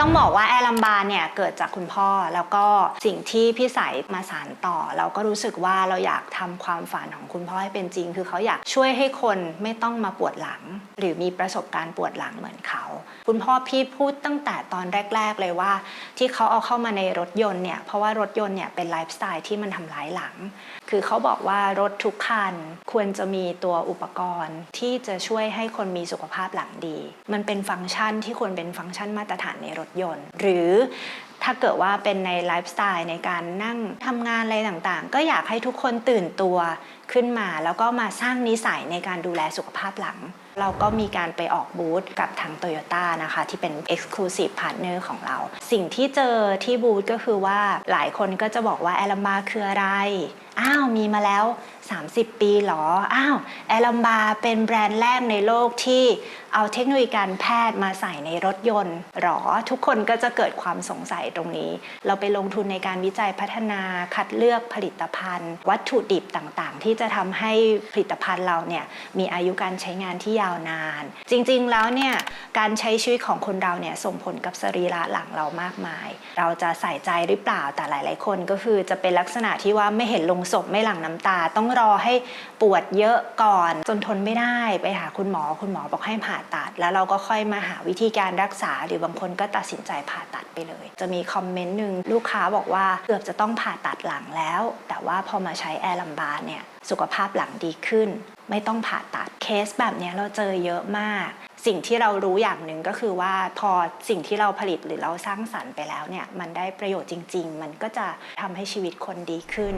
ต้องบอกว่าแอลัมบาเนี่ยเกิดจากคุณพ่อแล้วก็สิ่งที่พี่สายมาสานต่อ เราก็รู้สึกว่าเราอยากทำความฝันของคุณพ่อให้เป็นจริง คือเขาอยากช่วยให้คนไม่ต้องมาปวดหลัง หรือมีประสบการณ์ปวดหลังเหมือนเขา คุณพ่อพี่พูดตั้งแต่ตอนแรก ๆ เลยว่า ที่เขาเอาเข้ามาในรถยนต์เนี่ยเพราะว่ารถยนต์เนี่ยเป็นไลฟ์สไตล์ที่มันทำร้ายหลัง คือเขาบอกว่ารถทุกคันควรจะมีตัวอุปกรณ์ที่จะช่วยให้คนมีสุขภาพหลังดี มันเป็นฟังก์ชันที่ควรเป็นฟังก์ชันมาตรฐานในรถยนต์ หรือ ถ้าเกิดว่าเป็นในไลฟ์สไตล์ในการนั่งทำงานอะไรต่างๆ ก็อยากให้ทุกคนตื่นตัวขึ้นมา แล้วก็มาสร้างนิสัยในการดูแลสุขภาพหลัง เราก็มีการไปออกบูธกับทาง Toyota นะคะ ที่เป็น Exclusive Partner ของเรา สิ่งที่เจอที่บูธก็คือว่าหลายคนก็จะบอกว่าแอลมบาคืออะไร อ้าวมีมาแล้ว 30 ปีหรอ อ้าว แอล m มบาเป็นแบรนด์แรกในโลกที่เอาเทคโนโลยีการแพทย์มาใส่ในรถยนต์หรอ ทุกคนก็จะเกิดความสงสัยตรงนี้ เราไปลงทุนในการวิจัยพัฒนาคัดเลือกผลิตภัณฑ์ วัตถุดิบต่างๆ ที่จะทำให้ผลิตภัณฑ์เราเนี่ยมีอายุการใช้งานที่ยาวนาน จริงๆแล้วเนี่ยการใช้ชีวิตของคนเราเนี่ยส่งผลกับสรีระหลังเรามากมาย เราจะใส่ใจหรือเปล่าแต่หลาย ๆ คนก็คือจะเป็นลักษณะที่ว่าไม่เห็นลงศพไม่หลั่งน้ำตาต้องรอให้ปวดเยอะก่อน จนทนไม่ได้ไปหาคุณหมอ คุณหมอบอกให้ผ่าตัด แล้วเราก็ค่อยมาหาวิธีการรักษา หรือบางคนก็ตัดสินใจผ่าตัดไปเลย จะมีคอมเมนต์หนึ่งลูกค้าบอกว่าเกือบจะต้องผ่าตัดหลังแล้ว แต่ว่าพอมาใช้แอร์ลัมบาเนี่ยสุขภาพหลังดีขึ้น ไม่ต้องผ่าตัดเคสแบบนี้เราเจอเยอะมาก สิ่งที่เรารู้อย่างหนึ่งก็คือว่าพอสิ่งที่เราผลิตหรือเราสร้างสรรค์ไปแล้วเนี่ยมันได้ประโยชน์จริง ๆ มันก็จะทำให้ชีวิตคนดีขึ้น